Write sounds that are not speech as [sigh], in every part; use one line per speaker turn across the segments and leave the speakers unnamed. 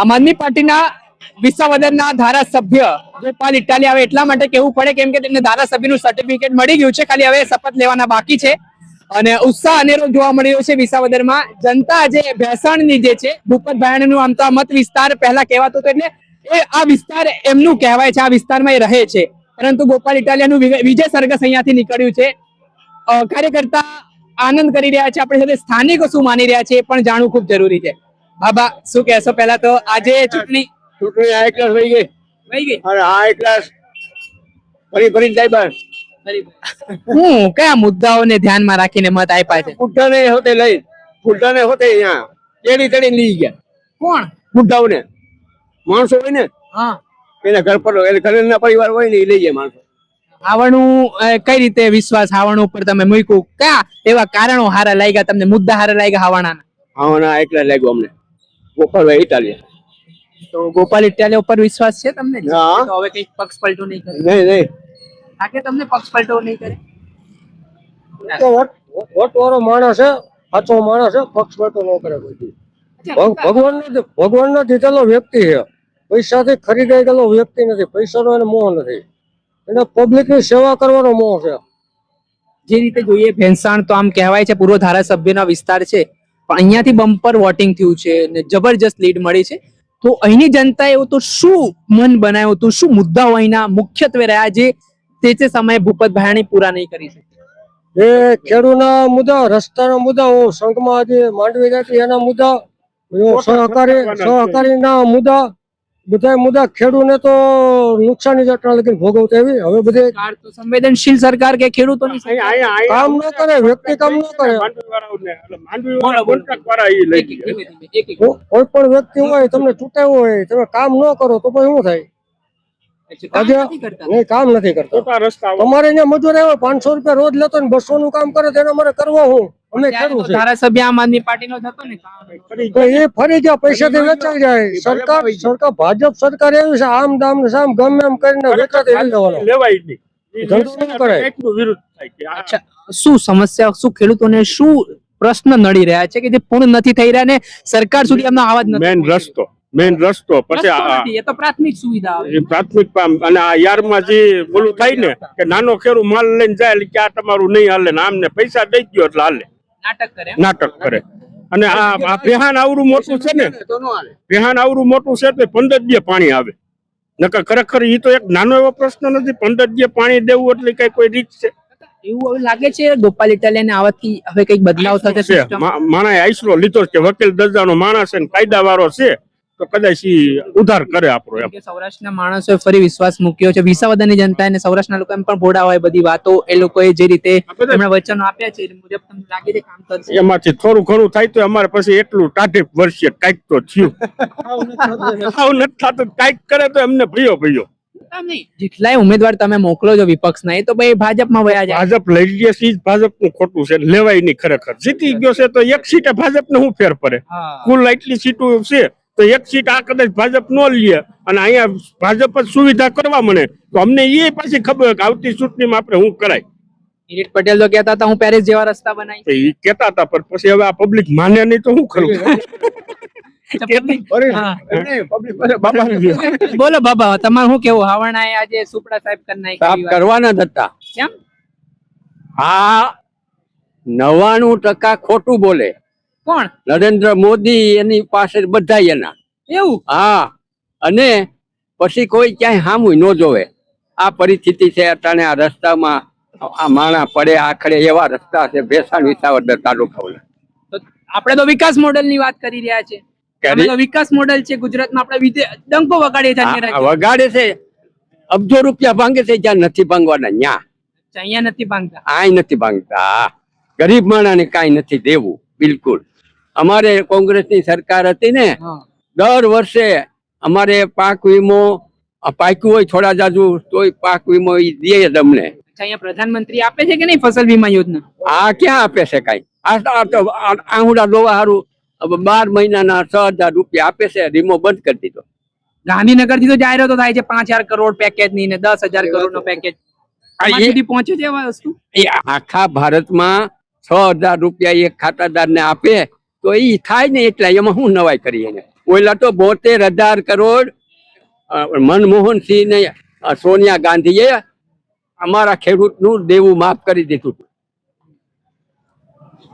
આમ આદમી પાર્ટીના વિસાવદરના ધારાસભ્ય ગોપાલ ઇટાલિયા આવે એટલા માટે કેવું પડે કેમ કે તેમને ધારાસભ્યનું સર્ટિફિકેટ મળી ગયું છે. ખાલી હવે શપથ લેવાના બાકી છે. અને ઉત્સાહ અનેરો જોવા મળી રહ્યો છે વિસાવદરમાં. જનતા જે ભેસાણની જે છે ભૂપત ભાયણનું આમ તો મત વિસ્તાર પહેલા કહેવાતો હતો એટલે એ આ વિસ્તાર એમનું કહેવાય છે, આ વિસ્તારમાં એ રહે છે. પરંતુ ગોપાલ ઇટાલિયાનું વિજય સરઘસ અહીંયાથી નીકળ્યું છે. કાર્યકર્તા આનંદ કરી રહ્યા છે, આપણી સાથે સ્થાનિકો શું માની રહ્યા છે એ પણ જાણવું ખૂબ જરૂરી છે. બાબા શું કહેશો? પહેલા તો આજે ચૂંટણી
ચૂંટણી આ ક્લાસ વહી ગઈ.
વહી ગઈ?
અને આ ક્લાસ ફરી ફરી જાય બસ.
હું કયા મુદ્દાઓને ધ્યાનમાં રાખીને મત આપ્યા છે?
બુઢાને હોતે લઈ બુઢાને હોતે અહીંયા તેડી તેડી લઈ ગયા.
કોણ?
બુઢાઓને માણસો હોય ને
હા.
એના ઘર પર એટલે ઘરના પરિવાર હોય ને એ લઈ જાય માણસો.
આવણું કઈ રીતે વિશ્વાસ આવણ ઉપર તમે મૂક્યું? કયા એવા કારણો હારા લાગ્યા? તમને મુદ્દા હારા લાગ્યા હાવાણાના?
આવવાના એકલા લાગ્યું અમને. ગોપાલભાઈ ઇટાલિયા
તો ગોપાલ ઇટાલિયા ઉપર વિશ્વાસ છે તમને?
હા.
તો હવે કઈ પક્ષ પલટો નહીં કરે?
નહીં નહીં.
લાગે તમને પક્ષ પલટો નહીં કરે?
તો વોટ વોટ વાળો માણસ છે સાચો માણસ છે પક્ષ પલટો ન કરે કોઈ ભગવાન ભગવાન ભગવાનનો દીધેલો વ્યક્તિ છે. પૈસાથી ખરીદાઈ ગયેલો વ્યક્તિ નથી. પૈસાનો એને મોહ નથી. એને પબ્લિકની સેવા કરવાનો મોહ છે.
જે રીતે જોઈએ ભેંસાણ તો આમ કહેવાય છે પૂર્વ ધારાસભ્યનો વિસ્તાર છે. પણ અહીંયાથી બમ્પર વોટિંગ થયું છે ને જબરજસ્ત લીડ મળી છે. તો અહીંની જનતાએ એવું તો શું મન બનાવ્યું હતું? શું મુદ્દાઓ અહીંના મુખ્યત્વે રહ્યા જે તે તે સમયે ભૂપત ભાયાણી પૂરા નહીં કરી શકે?
એ ખેડૂતના મુદ્દા રસ્તાના મુદ્દાઓ સંઘમાં જે માંડવી જતી એના મુદ્દા સહકારી સહકારીના મુદ્દા બધા મુદ્દા ખેડૂને તો નુકસાની જટણા લગીને ભોગવતા એવી. હવે બધે
સરકાર તો સંવેદનશીલ સરકાર કે ખેડૂતોની
કામ ન કરે વ્યક્તિ કામ ન કરે. કોઈ પણ વ્યક્તિ હોય તમને ચૂંટાયું હોય તમે કામ ન કરો તો પછી શું થાય?
કામ
આજે-
નથી કરતો?
કામ નથી કરતા. તમારે અહીંયા મજૂર આવે પાંચસો રૂપિયા રોજ લેતો ને બસો નું કામ કરે તેને અમારે કરવા હું અમે
ત્યારે
છે.
ધારાસભ્ય આમ આદમી પાર્ટીનો હતો ને.
તો એ ફરી ગયા પૈસાથી વેચાઈ જાય. સરકાર સરકાર ભાજપ સરકાર એવી છે આમ દામ ને સામ ગમે એમ કરીને વેચાતી લઈ
લેવાય નહીં. ઈ
ધંધો ન કરાય.
એટલું વિરુદ્ધ થાય કે આ
અચ્છા શું સમસ્યા શું ખેડૂતોને શું પ્રશ્ન નડી રહ્યા છે કે જે પૂર્ણ નથી થઈ રહ્યા ને સરકાર સુધી એમનો અવાજ નથી
મેન રસ્તો મેન રસ્તો. પછી
રસ્તો
આ
નથી, એ તો પ્રાથમિક સુવિધા
પ્રાથમિક પામ અને આ યારમાં જે બોલું થાય ને કે નાનો ખેડૂત માલ લઈને જાય કે આ તમારું નહીં હાલે ને આમને પૈસા દઈ ગયો એટલે હાલે.
નાટક કરે.
અને આ પેહાન આવડું મોટું છે ને? પેહાન આવડું મોટું છે તો પંદર દી પાણી આવે. નકર ખરેખર ઈ તો એક નાનો એવો પ્રશ્ન નથી પંદર દી પાણી દેવું એટલે કઈ કોઈ રીત છે?
એવું હવે લાગે છે ગોપાલ ઇટાલિયાને આવાથી હવે કંઈક બદલાવ થશે
માણસે આઈસરો લીધો છે વકીલ દર્જાનો માણસ છે ને કાયદા વાળો છે. તો કદાચ ઉધાર કરે આપણો એમ.
સૌરાષ્ટ્રના માણસોએ ફરી વિશ્વાસ મૂક્યો છે. વિસાવદરની જનતા અને સૌરાષ્ટ્રના લોકો એમ પણ ભોળા હોય બધી વાતો એ લોકોએ જે રીતે એમણે વચનો આપ્યા છે એ મુજબ તમને લાગે છે કામ કરશે?
એમાંથી થોડું ઘણું થાય તો અમારે પછી એટલું ટાઢે વર્ષે કાંઈક તો થયું. આવું નથી થતું. કાંઈક કરે તો એમને ભયો ભયો.
જેટલાય ઉમેદવાર તમે મોકલો છો વિપક્ષના એ તો ભાઈ ભાજપમાં વયા જાય.
ભાજપ લઈ લે છે ભાજપનું ખોટું છે. લેવાય નહીં ખરેખર. જીતી ગયો છે તો એક સીટે ભાજપ ને શું ફેર પડે? કુલ એટલી સીટો છે. તો એક સીટ આ કદાચ ભાજપ નો લે અને અહીંયા ભાજપ જ સુવિધા કરવા મળે તો અમને એ પાછી ખબર કે આવતી ચૂંટણીમાં આપણે શું કરાય.
કિરીટ પટેલ તો કહેતા હતા હું પેરિસ જેવા રસ્તા બનાવી
એ કેતા હતા પણ પછી હવે આ પબ્લિક માને નહીં તો શું કરવું [laughs]
હા.
પબ્લિક બાબા.
બોલો બાબા તમારે શું કેવું? હાવણા આજે સુપડા સાહેબ કરી
સાફ કરવાના જ હતા.
કેમ?
આ નવાણું ટકા ખોટું બોલે.
કોણ?
નરેન્દ્ર મોદી એની પાસે બધા એના.
એવું?
હા. અને પછી કોઈ ક્યાંય હામું ન જોવે. આ પરિસ્થિતિ છે અટાણે આ રસ્તામાં આ માણા પડે આખડે એવા રસ્તા છે ભેસાણ વિસાવદર તાલુકાઓના
આપણે તો વિકાસ મોડેલની વાત કરી રહ્યા છે. વિકાસ મોડેલ છે ગુજરાતમાં આપણે ડંકો વગાડીએ છીએ.
વગાડે છે. અબજો રૂપિયા ભાંગે છે જ્યાં નથી ભાંગવાના ન્યા.
અહીંયા નથી ભાંગતા.
આ નથી ભાંગતા ગરીબ માણાને કાંઈ નથી દેવું બિલકુલ. અમારે કોંગ્રેસની સરકાર હતી ને દર વર્ષે અમારે પાક વીમો પાક્યું હોય થોડા જાજુ તોય પાક વીમો ઈ દે
તમને. અહીંયા પ્રધાનમંત્રી આપે છે કે નહીં ફસલ વીમા યોજના?
આ ક્યાં આપે છે કઈ? આ તો- દોવા સારું બાર મહિનાના છ હજાર રૂપિયા આપે છે વીમો બંધ કરી દીધો.
ગાંધીનગરથી તો જાહેરાતો થાય છે પાંચ હજાર કરોડ પેકેજની ને દસ હજાર કરોડ નો પેકેજ સુધી પહોંચે છે વસ્તુ?
આખા ભારતમાં છ હજાર રૂપિયા એક ખાતાદાર ને આપે તો એ થાય ને એટલે એમાં શું નવાઈ કરી એને ઓલા તો બોતેર હજાર કરોડ મનમોહન સિંહ ને સોનિયા ગાંધીએ અમારા ખેડૂતનું દેવું માફ કરી દીધું.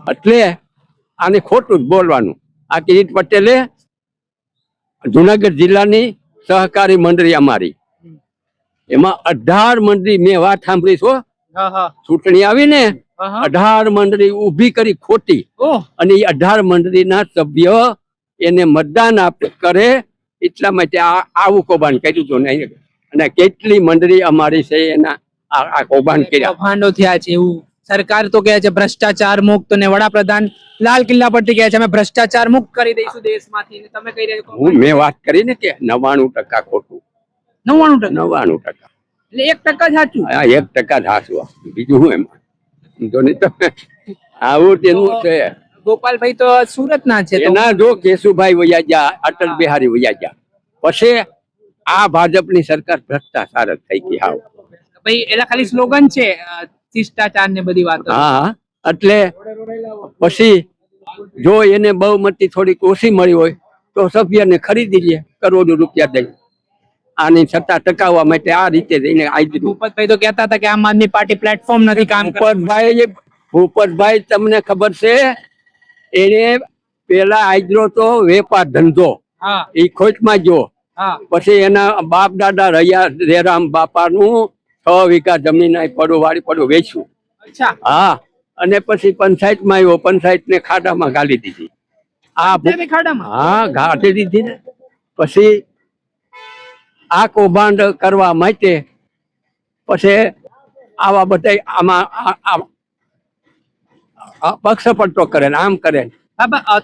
એટલે આને ખોટું જ બોલવાનું આ કિરીટ પટેલે જુનાગઢ જિલ્લાની સહકારી મંડળી અમારી એમાં અઢાર મંડળી મેં વાત સાંભળી છો
હા હા
ચૂંટણી આવી ને
હા, હા.
અઢાર મંડળી ઊભી કરી ખોટી. અને એ અઢાર મંડળીના સભ્ય એને મતદાન આપે કરે એટલા માટે આ આવું કૌભાંડ કર્યું હતું ને અને કેટલી મંડળી અમારી છે એના આ કૌભાંડ કર્યા.
કૌભાંડો થયા છે એવું. સરકાર તો કહે છે ભ્રષ્ટાચાર મુક્ત ને વડાપ્રધાન લાલ કિલ્લા પરથી કહે છે અમે ભ્રષ્ટાચાર મુક્ત કરી દઈશું દેશમાંથી. તમે કહી રહ્યા
હું મેં વાત કરી ને કે નવાણું ટકા ખોટું.
નવાણું ટકા?
નવાણું ટકા.
એટલે એક ટકા સાચું.
આ એક ટકા સાચું. બીજું હું એમાં? જો નહીં તમે આવું તેનું છે.
ગોપાલભાઈ તો સુરત ના છે
એના જો કેશુભાઈ વૈયા ગયા અટલ બિહારી વૈયા ગયા. પછી આ ભાજપની સરકાર ભ્રષ્ટાચાર જ થઈ ગઈ હાવ.
ભાઈ એલા ખાલી સ્લોગન છે શિષ્ટાચાર ને બધી વાતો.
હા. એટલે પછી જો એને બહુમતી થોડીક ઓછી મળી હોય તો સભ્યને ખરીદી લે કરોડો રૂપિયા દઈ. આની સત્તા ટકાવવા માટે આ રીતે જઈને આવી
ભૂપતભાઈ તો કહેતા હતા કે આમ આદમી પાર્ટી પ્લેટફોર્મ નથી કામ
ભૂપતભાઈ ભૂપતભાઈ તમને ખબર છે એને પેલા આદરો તો વેપાર ધંધો. એ ખોટમાં ગયો.
હા.
પછી એના બાપ દાદા રહ્યા રેરામ બાપાનું છ વીઘા જમીન પડો વાળી પડો વેચ્યું. હા. અને પછી પંચાયતમાં આવ્યો પંચાયતને ખાડામાં ગાલી દીધી. આ
ખાડામાં?
હા ગાડી દીધી ને. પછી આ કૌભાંડ કરવા માટે પછી આવા બધા આમાં પક્ષપટ્ટો કરે ને આમ કરે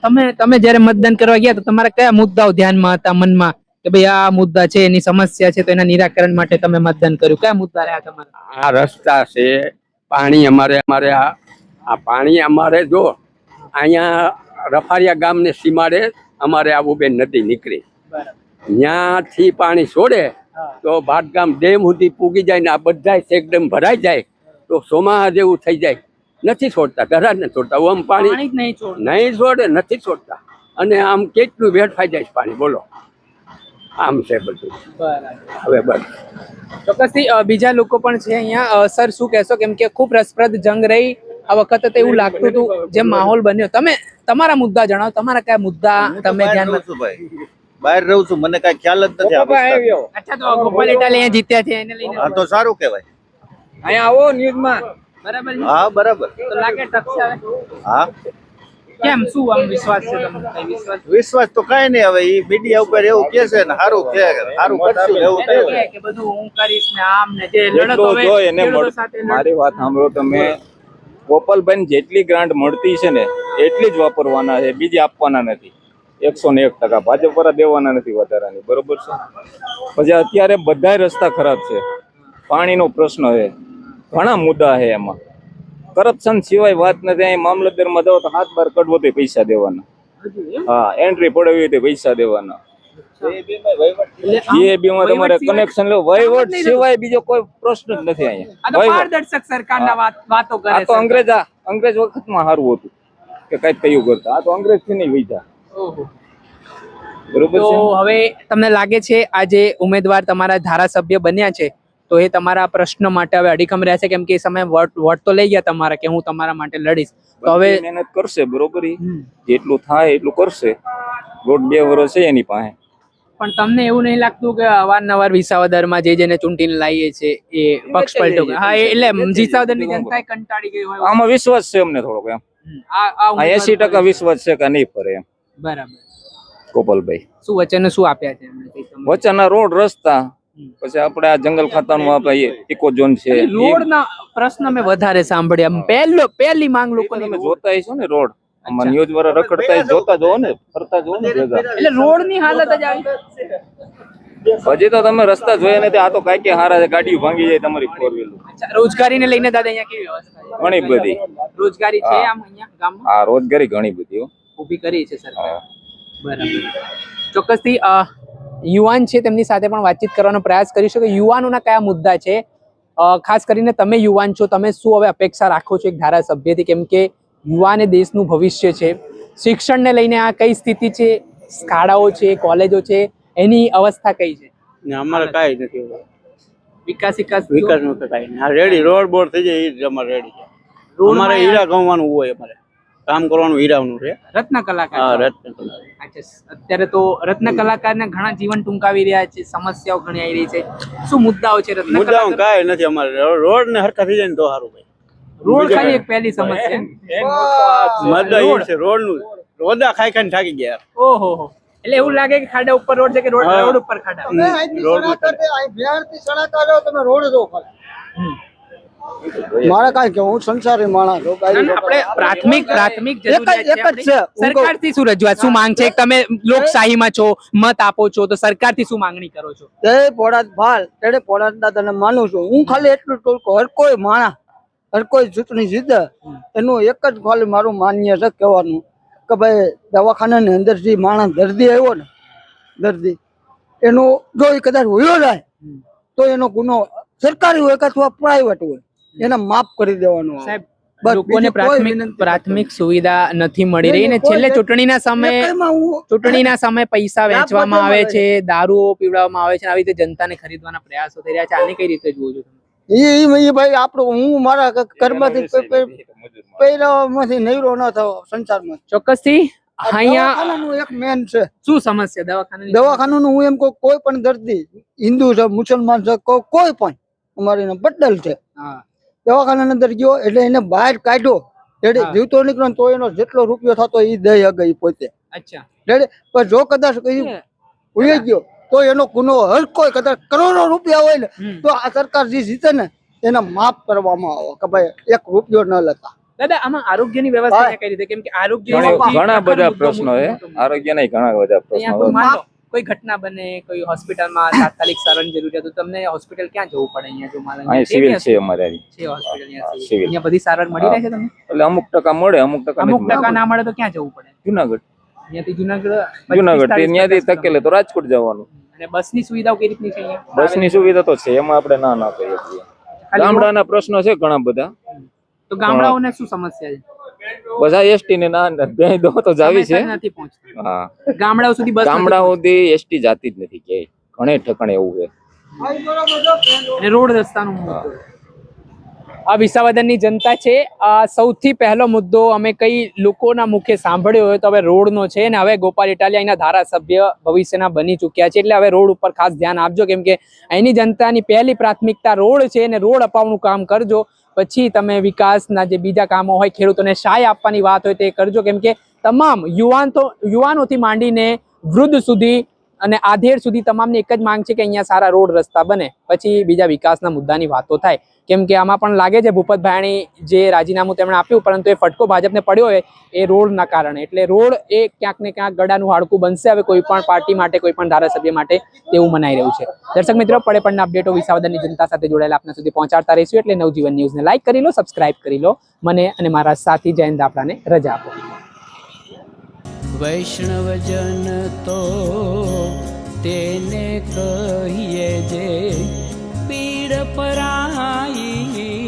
તમે તમે જ્યારે મતદાન કરવા ગયા તો તમારા કયા મુદ્દાઓ ધ્યાનમાં હતા મનમાં? કે ભાઈ આ મુદ્દા છે એની સમસ્યા છે તો એના નિરાકરણ માટે તમે મતદાન કર્યું. કયા મુદ્દા રહ્યા તમારા?
આ રસ્તા છે પાણી અમારે અમારે આ આ પાણી અમારે જો અહીંયા રફારિયા ગામને સીમાડે અમારે આવું બે નદી નીકળી. ત્યાંથી પાણી છોડે તો ભાટગામ ડેમ સુધી પૂગી જાય ને આ બધા ચેકડેમ ભરાઈ જાય તો સોમા જેવું થઈ જાય. નથી છોડતા ઘરા જ નથી છોડતા. આમ પાણી
પાણી નહીં છોડે
નથી છોડતા. અને આમ કેટલું વેડફાઈ જાય પાણી બોલો. આમ છે બધું. હવે બસ.
ચોક્કસથી બીજા લોકો પણ છે અહીંયા. સર શું કહેશો? કેમ કે ખૂબ રસપ્રદ જંગ રહી. આ વખતે તો એવું લાગતું હતું જેમ માહોલ બન્યો. તમે તમારા મુદ્દા જણાવો તમારા કયા મુદ્દા તમે
ધ્યાન ભાઈ. બહાર રહું છું મને કઈ ખ્યાલ જ નથી આ
અચ્છા તો ગોપાલ ઇટાલી અહીંયા જીત્યા છે એને લઈને.
હા તો સારું કહેવાય.
અહીંયા આવો ન્યૂઝમાં. બરાબર
હા બરાબર.
તો લાગે ટકશે
હા.
કેમ શું આમ વિશ્વાસ છે તમને? વિશ્વાસ?
વિશ્વાસ તો કઈ નહીં હવે એ મીડિયા ઉપર એવું કે છે ને સારું કે સારું કરશું એવું
એને કે બધું હું કરીશ ને આમ ને જે લડત હવે
એને
ખેડૂતો
મળ-
સાથે લડ-
મારી વાત સાંભળો તમે. ગોપાલભાઈ જેટલી ગ્રાન્ટ મળતી છે ને એટલી જ વાપરવાના છે બીજી આપવાના નથી. એકસો ને એક ટકા. ભાજપ વાળા દેવાના નથી વધારાની. બરોબર છે? પછી અત્યારે બધા રસ્તા ખરાબ છે. પાણીનો પ્રશ્ન છે. ઘણા મુદ્દા છે એમાં. કરપ્શન સિવાય વાત નથી. અહીં મામલતદારમાં જાઓ તો હાથ બાર કડવો તો પૈસા દેવાના. હા એન્ટ્રી પડાવી તો પૈસા દેવાના.
એટલે આમ
માં તમારે કનેક્શન લો. વહીવટ સિવાય બીજો કોઈ પ્રશ્ન જ નથી અહીંયા.
પારદર્શક સરકારના વાતો કરે
તો
છે.
અંગ્રેજ વખતમાં સારું હતું કે કઈ કયું કરતા. આ તો અંગ્રેજથી નહીં વૈધા. બરોબર
તો હવે તમને લાગે છે આ જે ઉમેદવાર તમારા ધારાસભ્ય બન્યા છે તો એ તમારા પ્રશ્ન માટે હવે અડીખમ રહ્યા છે કેમ કે એ સમયે વોટ વોટ તો લઈ ગયા તમારા કે હું તમારા માટે લડીશ. તો હવે
મહેનત કરશે બરોબર જેટલું થાય એટલું કરશે. દોઢ બે વર્ષ છે એની પાસે.
પણ તમને એવું નહીં લાગતું કે અવારનવાર વિસાવદરમાં જે જેને ચૂંટીને લાવીએ છે એ પક્ષ પલટો હા એટલે વિસાવદરની જનતા કંટાળી ગઈ હોય.
આમાં વિશ્વાસ છે અમને થોડોક એમ.
આ
એસી ટકા વિશ્વાસ છે કે નહીં ફરે એમ.
બરાબર.
ગોપાલભાઈ.
શું વચન શું આપ્યા છે?
વચ્ચેના રોડ રસ્તા પછી આપણે આ જંગલ ખાતાનું આપણે ઇકો ઝોન છે.
રોડના પ્રશ્ન મેં વધારે સાંભળ્યા. પહેલો પહેલી માંગ લોકોની
તમે જોતા હશો ને રોડ. આમાં ન્યૂઝ વાળા રખડતા જોતા જો ને ફરતા જો ને
એટલે રોડની હાલત જ આવી.
હજી તો તમે રસ્તા જોયા નથી આ તો કઈ હારા છે ગાડી ભાંગી જાય તમારી ફોર વ્હીલર
અચ્છા, રોજગારીને લઈને દાદા અહીંયા કેવી વ્યવસ્થા
ઘણી બધી.
રોજગારી છે આમ અહીંયા ગામમાં?
હા રોજગારી ઘણી બધી હો.
ઊભી કરી છે સરકાર. બરાબર. ચોક્કસથી યુવાન છે તેમની સાથે પણ વાતચીત કરવાનો પ્રયાસ કરીશું કે યુવાનોના કયા મુદ્દા છે? અ, ખાસ કરીને તમે યુવાન છો તમે શું હવે અપેક્ષા રાખો છો એક ધારાસભ્યથી? કેમ કે યુવાન એ દેશનું ભવિષ્ય છે. શિક્ષણને લઈને આ કઈ સ્થિતિ છે? શાળાઓ છે કોલેજો છે? એની અવસ્થા કઈ છે?
અમારે કાંઈ નથી
વિકાસ વિકાસ
વિકાસનું કઈ નહીં. આ રેડી રોડ બોર્ડ થઈ જાય એ જ અમારે રેડી છે. અમારે હીરા ગમવાનું હોય અમારે. કામ કરવાનું હીરાનું છે.
રત્ન કલાકાર.
રત્ન.
અત્યારે તો રત્ન કલાકારને ઘણા જીવન ટૂંકાવી રહ્યા છે સમસ્યાઓ ઘણી આવી રહી છે. શું મુદ્દાઓ છે રત્ન
મુદ્દાઓ
કલાકાર?
કાંઈ નથી અમારે. રોડ ને હરખા થઈ જાય ને તો સારું ભાઈ.
રોડ ખાલી એક પહેલી સમસ્યા.
મજા એ છે રોડનું રોદા ખાઈ ખાઈને થાકી ગયા.
ઓહો એટલે એવું લાગે કે ખાડા ઉપર રોડ છે કે રોડ રોડ ઉપર ખાડા?
રોડ ઉપર.
તમે રોડ જો મારે કઈ કે હું સંસારી માણસ
ના, ના, આપણે પ્રાથમિક પ્રાથમિક
એક જ છે.
સરકારથી શું રજૂઆત શું માંગ છે? તમે લોકશાહીમાં છો મત આપો છો તો સરકારથી શું માંગણી કરો છો?
એ પોળાદ ભાલ તેડે પોળાદ દાદાને માનું છું. હું ખાલી એટલું કહું કે હર કોઈ માણસ હર કોઈ ચૂંટણી જીતે એનું એક જ ખાલી મારું માન્ય છે કહેવાનું. કે ભાઈ દવાખાનાની અંદર જે માણસ દર્દી આવ્યો ને દર્દી એનું જો એ કદાચ હોયો જાય તો એનો ગુનો સરકારી હોય કે અથવા પ્રાઇવેટ હોય. એને માફ કરી દેવાનું
સાહેબ લોકોને પ્રાથમિક પ્રાથમિક સુવિધા નથી મળી રહી ને છેલ્લે ચૂંટણીના સમયે
હું
ચૂંટણીના સમયે પૈસા વેચવામાં આવે છે દારૂઓ પીવડાવવામાં આવે છે આવી રીતે જનતાને ખરીદવાના પ્રયાસો થઈ રહ્યા છે. આને કઈ રીતે જુઓ છો
ભાઈ આપણું હું મારા કર્મથી પહેલામાંથી નૈરો ન થયો સંસારમાં.
ચોક્કસથી અહીંયા
એક મેન છે.
શું સમસ્યા દવાખાનાની?
દવાખાનું હું એમ કહું કોઈ પણ દર્દી હિન્દુ છે મુસલમાન છે કોઈ પણ અમારી બદલ છે.
હા.
દવાખાના અંદર ગયો એટલે એને બહાર કાઢ્યો. એટલે જીવતો નીકળ્યો તો એનો જેટલો રૂપિયો થતો એ દઈ હગે પોતે.
અચ્છા.
એટલે પણ જો કદાચ કઈ ગયો તો એનો ગુનો હર કોઈ કદાચ કરોડો રૂપિયા હોય ને તો આ સરકાર જે જીતે ને એને માફ કરવામાં આવે કે ભાઈ એક રૂપિયો ન લેતા.
દાદા આમાં આરોગ્યની વ્યવસ્થા કઈ રીતે કેમ કે આરોગ્ય
ઘણા બધા પ્રશ્નો છે. આરોગ્યના ઘણા બધા પ્રશ્નો
કોઈ ઘટના બને કોઈ હોસ્પિટલમાં તાત્કાલિક સારવાર જરૂરિયાત તો તમને હોસ્પિટલ ક્યાં જવું પડે? અહીંયા જો
સિવિલ છે અમારે
છે હોસ્પિટલ અહીંયા બધી સારવાર મળી રહે છે તમને?
એટલે અમુક ટકા મળે અમુક ટકા
અમુક ટકા ના મળે તો ક્યાં જવું પડે?
જુનાગઢ.
અહીંયાથી જુનાગઢ
જુનાગઢથી
45
ત્યાંથી તકેલે તો રાજકોટ જવાનું.
અને બસની સુવિધાઓ કઈ રીતની છે અહીંયા?
બસની સુવિધા તો છે એમાં આપણે ના ના કહીએ છીએ. ગામડાના પ્રશ્નો છે ઘણા બધા.
તો ગામડાઓને શું સમસ્યા છે?
બધા એસટી ને ના બે દો તો જાવી છે. હા.
ગામડાઓ સુધી બસ
ગામડા સુધી એસટી જાતી જ નથી કે ઘણે ઠકણે એવું છે.
અને રોડ રસ્તાનો આ વિસાવદનની જનતા છે. આ સૌથી પહેલો મુદ્દો અમે કઈ લોકોના મુખે સાંભળ્યો હોય તો હવે રોડનો છે ને હવે ગોપાલ ઇટાલિયા અહીંના ધારાસભ્ય ભવિષ્યના બની ચૂક્યા છે. એટલે હવે રોડ ઉપર ખાસ ધ્યાન આપજો. કેમ કે અહીંની જનતાની પહેલી પ્રાથમિકતા રોડ છે ને રોડ અપાવવાનું કામ કરજો. પછી તમે વિકાસના જે બીજા કામો હોય, ખેડૂતોને સહાય આપવાની વાત હોય તે કરજો. કેમ કે તમામ યુવાન તો, યુવાનોથી માંડીને વૃદ્ધ સુધી અને આધેર સુધી તમામની એક જ માંગ છે કે અહીંયા સારા રોડ રસ્તા બને. પછી બીજા વિકાસના મુદ્દાની વાતો થાય. કેમ કે આમાં પણ લાગે છે ભૂપતભાઈની જે રાજીનામું તેમણે આપ્યું, પરંતુ એ ફટકો ભાજપને પડ્યો હોય એ રોડના કારણે. એટલે રોડ એ ક્યાંક ને ક્યાંક ગળાનું હાડકું બનશે. હવે કોઈ પણ પાર્ટી માટે, કોઈ પણ ધારાસભ્ય માટે તેવું મનાઈ રહ્યું છે. દર્શક મિત્રો, પડે પડના અપડેટો વિસાવદનની જનતા સાથે જોડાયેલા આપના સુધી પહોંચાડતા રહીશું. એટલે નવજીવન ન્યૂઝને લાઇક કરી લો, સબસ્ક્રાઇબ કરી લો, મને અને મારા સાથી જયંત દાપડાને રજા આપો.
વૈષ્ણવજન તો તેને કહીએ જે પીડ પરાઈ.